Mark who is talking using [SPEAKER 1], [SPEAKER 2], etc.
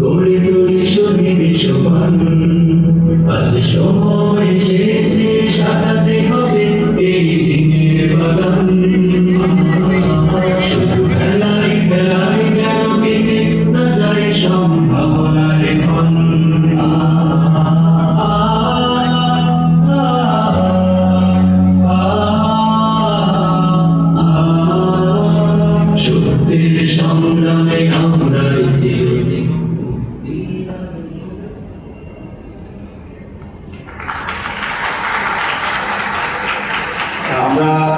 [SPEAKER 1] গড়ে তুলি শহীদ শোভান আজ সময় এসেছে সাজাতে হবে এই দিনের বাগান। সংগ্রামে আমরাই 好
[SPEAKER 2] 的